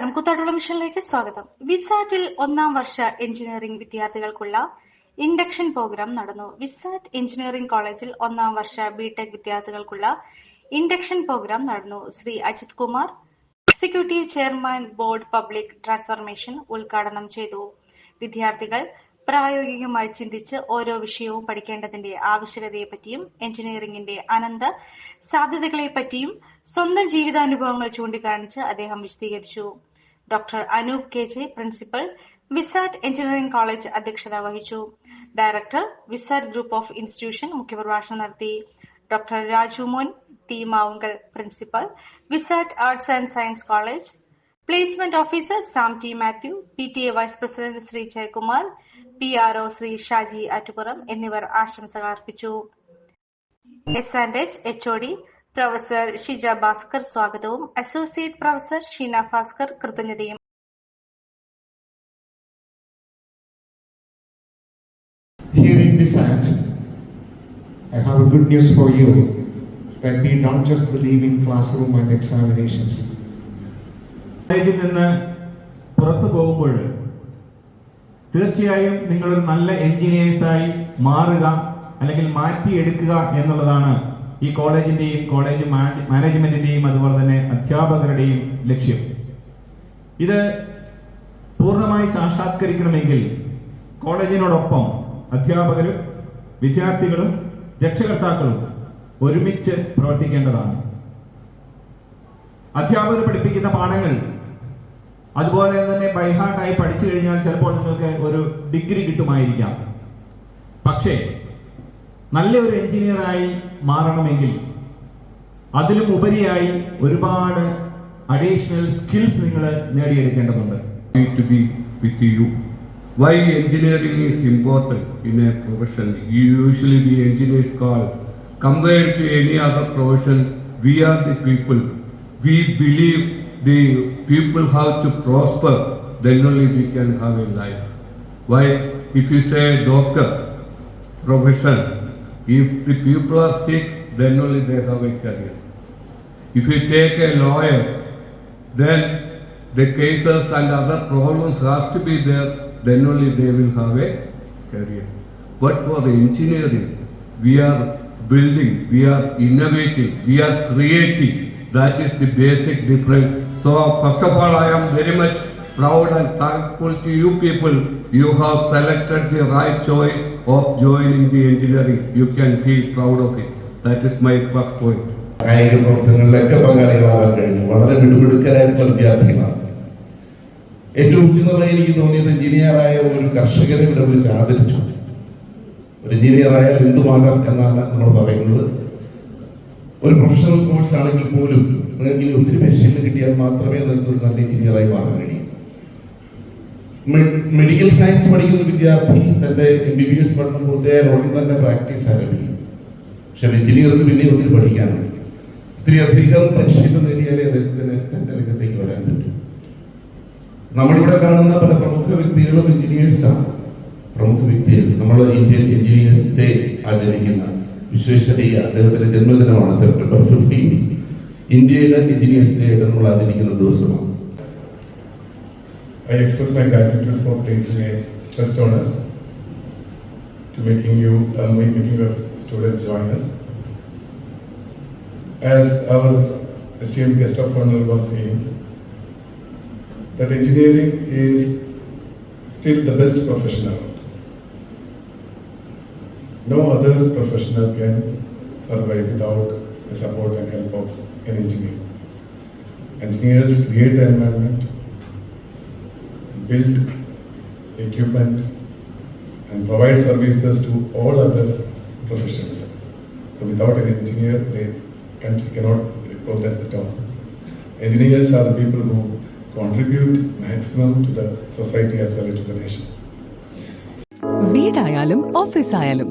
ഡിവിഷനിലേക്ക് സ്വാഗതം. വിസാറ്റിൽ ഒന്നാം വർഷ എഞ്ചിനീയറിംഗ് വിദ്യാർത്ഥികൾക്കുള്ള ഇൻഡക്ഷൻ പ്രോഗ്രാം നടന്നു. വിസാറ്റ് എഞ്ചിനീയറിംഗ് കോളേജിൽ ഒന്നാം വർഷ ബിടെക് വിദ്യാർത്ഥികൾക്കുള്ള ഇൻഡക്ഷൻ പ്രോഗ്രാം നടന്നു. Shri Ajith Kumar executive chairman board public transformation ഉദ്ഘാടനം ചെയ്തു. വിദ്യാർത്ഥികൾ പ്രായോഗികമായി ചിന്തിച്ച് ഓരോ വിഷയവും പഠിക്കേണ്ടതിന്റെ ആവശ്യകതയെപ്പറ്റിയും എഞ്ചിനീയറിംഗിന്റെ അനന്ത സാധ്യതകളെപ്പറ്റിയും സ്വന്തം ജീവിതാനുഭവങ്ങൾ ചൂണ്ടിക്കാണിച്ച് അദ്ദേഹം വിശദീകരിച്ചു. Doctor Anoop K J principal VISAT engineering college അധ്യക്ഷത വഹിച്ചു. Director VISAT group of institution മുഖ്യപ്രഭാഷണം നടത്തി. Doctor Rajumon T Mavunkal principal VISAT arts and science college. Placement officer Sam T Mathew P T A vice president Shri Jayakumar P R O Shri Shaji Attupuram എന്നിവർ ആശംസകൾ അർപ്പിച്ചു. S and H H O D professor Shija Bhaskar സ്വാഗതവും. Associate professor Sheena Bhaskar കൃതജ്ഞതയും. Here in Nisant, I have a good news for you that we don't just believe in classroom and examinations. കോളേജിൽ നിന്ന് പുറത്തു പോകുമ്പോൾ തീർച്ചയായും നിങ്ങളൊരു നല്ല എഞ്ചിനീയേഴ്സായി മാറുക അല്ലെങ്കിൽ മാറ്റിയെടുക്കുക എന്നുള്ളതാണ് ഈ കോളേജിന്റെയും കോളേജ് മാനേജ്മെന്റിന്റെയും അതുപോലെ തന്നെ അധ്യാപകരുടെയും ലക്ഷ്യം. ഇത് പൂർണമായി സാക്ഷാത്കരിക്കണമെങ്കിൽ കോളേജിനോടൊപ്പം അധ്യാപകരും വിദ്യാർത്ഥികളും രക്ഷകർത്താക്കളും ഒരുമിച്ച് പ്രവർത്തിക്കേണ്ടതാണ്. അധ്യാപകർ പഠിപ്പിക്കുന്ന പാഠങ്ങൾ അതുപോലെ തന്നെ ബൈഹാർട്ടായി പഠിച്ചു കഴിഞ്ഞാൽ ചിലപ്പോൾ നിങ്ങൾക്ക് ഒരു ഡിഗ്രി കിട്ടുമായിരിക്കാം പക്ഷേ നല്ല ഒരു എഞ്ചിനീയറായി മാറണമെങ്കിൽ അതിലും ഉപരിയായി ഒരുപാട് അഡീഷണൽ സ്കിൽസ് നിങ്ങൾ നേടിയെടുക്കേണ്ടതുണ്ട് to be with you. Why engineering is important in a profession? Usually the engineers called. compared to any other profession, we are the people. We believe the people have to prosper, then only we can have a life. Why? If you say doctor, profession, if the people are sick, then only they have a career. If you take a lawyer, then the cases and other problems has to be there, then only they will have a career. But for the engineering, we are building, we are innovating, we are creating. That is the basic difference. So first of all, I am very much proud and thankful to you people. You have selected the right choice of joining the engineering. You can feel proud of it. That is my first point. കായിക പ്രവർത്തനങ്ങളിലൊക്കെ പങ്കാളികളാവാൻ കഴിഞ്ഞു വളരെ മിടുമിടുക്കരായിട്ടുള്ള വിദ്യാർത്ഥികളാണ് ഏറ്റവും ഉചിതമായി എനിക്ക് തോന്നിയത് എഞ്ചിനീയറായ ഒരു കർഷകനെ ഇവിടെ വിളിച്ച് ആദരിച്ചു ഒരു എഞ്ചിനീയറായാൽ എന്തുമാകാം എന്നാണ് നമ്മൾ പറയുന്നത് ഒരു പ്രൊഫഷണൽ കോഴ്സ് ആണെങ്കിൽ പോലും നിങ്ങൾക്ക് ഇനി ഒത്തിരി പരിശീലനം കിട്ടിയാൽ മാത്രമേ നിങ്ങൾക്ക് ഒരു നല്ല എഞ്ചിനീയറായി മാറാൻ കഴിയൂ. മെഡിക്കൽ സയൻസ് പഠിക്കുന്ന വിദ്യാർത്ഥി തന്റെ എം ബി ബി എസ് പഠനം പൂർത്തിയായ തന്നെ പ്രാക്ടീസ് ആരംഭിക്കും. പക്ഷെ എഞ്ചിനീയർക്ക് പിന്നെ ഒത്തിരി പഠിക്കാനുണ്ട്. ഒത്തിരി അധികം പരിശീലനം നേടിയാലേ അദ്ദേഹത്തിന് തന്റെ രംഗത്തേക്ക് വരാൻ പറ്റും. നമ്മളിവിടെ കാണുന്ന പല പ്രമുഖ വ്യക്തികളും എഞ്ചിനീയേഴ്സാണ് പ്രമുഖ വ്യക്തികൾ. നമ്മൾ ഇന്ത്യൻ എഞ്ചിനീയേഴ്സ് ഡേ ആചരിക്കുന്ന വിശ്വേശ്വരയ്യ അദ്ദേഹത്തിന്റെ ജന്മദിനമാണ് സെപ്റ്റംബർ ഫിഫ്റ്റീൻ ഇന്ത്യയിലെ എഞ്ചിനീയേഴ്സ് ഡേ ആയിട്ട് നമ്മൾ ആചരിക്കുന്ന ദിവസമാണ് I express my gratitude for placing a trust on us to making you, uh, making your students join us. As our esteemed guest of honor was saying, that engineering is still the best profession around. No other professional can survive without the support and help of an engineer. Engineers create the environment, build equipment and provide services to all other professions. So without an engineer, the country cannot progress at all. Engineers are the people who contribute maximum to the society as well as to the nation. വീടായാലും ഓഫീസായാലും